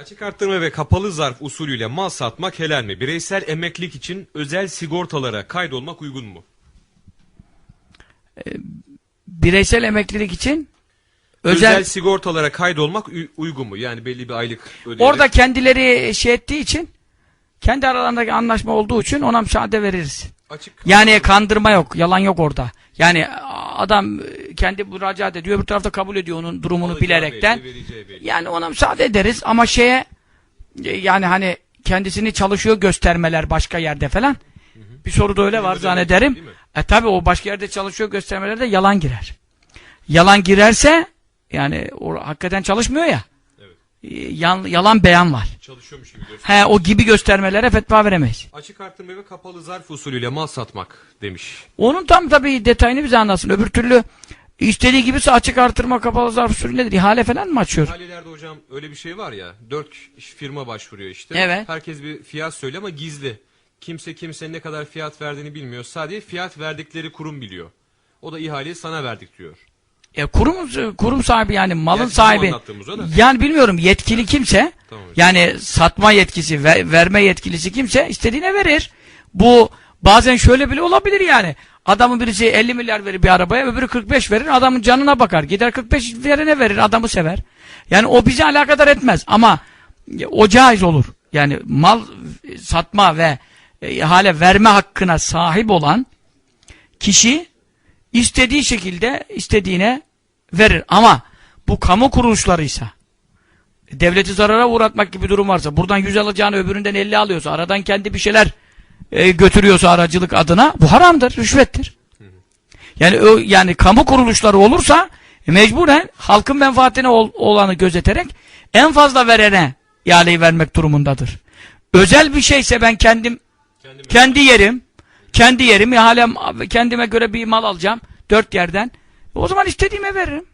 Açık arttırma ve kapalı zarf usulüyle mal satmak helal mi? Bireysel emeklilik için özel sigortalara kaydolmak uygun mu? Bireysel emeklilik için Özel, özel, sigortalara kaydolmak uy- uygun mu? Yani belli bir aylık ödeyerek. orada kendileri şey ettiği için kendi aralarındaki anlaşma olduğu için ona müsaade veririz. açık Yani kandırma yok, yalan yok orada. Yani adam kendi müracaat ediyor, öbür tarafta kabul ediyor onun durumunu alacağı bilerekten. belli. Yani ona müsaade ederiz ama şeye e, yani hani kendisini çalışıyor göstermeler başka yerde falan. Bir soru da öyle var zannederim. E tabi o başka yerde çalışıyor göstermelerde yalan girer. Yalan girerse yani o hakikaten çalışmıyor ya. Evet. E, yan- yalan beyan var. Çalışıyormuş gibi. He o gibi göstermelere fetva veremeyiz. Açık arttırma ve kapalı zarf usulüyle mal satmak demiş. Onun tam tabii detayını bize anlatsın. Öbür türlü istediği gibiyse açık artırma kapalı zarf usulü nedir? İhale falan mı açıyor? İhalelerde hocam öyle bir şey var ya. Dört firma başvuruyor işte. Evet. Herkes bir fiyat söylüyor ama gizli. Kimse kimsenin ne kadar fiyat verdiğini bilmiyor. Sadece fiyat verdikleri kurum biliyor. O da ihaleyi sana verdik diyor. E, kurum, kurum sahibi yani malın bizim sahibi. Yani bilmiyorum yetkili kimse Tamam hocam. yani satma yetkisi ve, verme yetkilisi kimse istediğine verir. Bu bazen şöyle bile olabilir yani. Adamın birisi 50 milyar verir bir arabaya öbürü 45 verir adamın canına bakar. Gider 45 verene verir adamı sever. Yani o bizi alakadar etmez ama o caiz olur. Yani mal satma ve e, ihale verme hakkına sahip olan kişi istediği şekilde istediğine verir. Ama bu kamu kuruluşlarıysa devleti zarara uğratmak gibi durum varsa buradan 100 alacağını öbüründen 50 alıyorsa aradan kendi bir şeyler e, götürüyorsa aracılık adına bu haramdır, rüşvettir. Yani o yani kamu kuruluşları olursa e, mecburen halkın menfaatine ol- olanı gözeterek en fazla verene ihaleyi vermek durumundadır. Özel bir şeyse ben kendim Kendime- kendi yerim, kendi yerim, ihalem, kendime göre bir mal alacağım, dört yerden. O zaman istediğime veririm.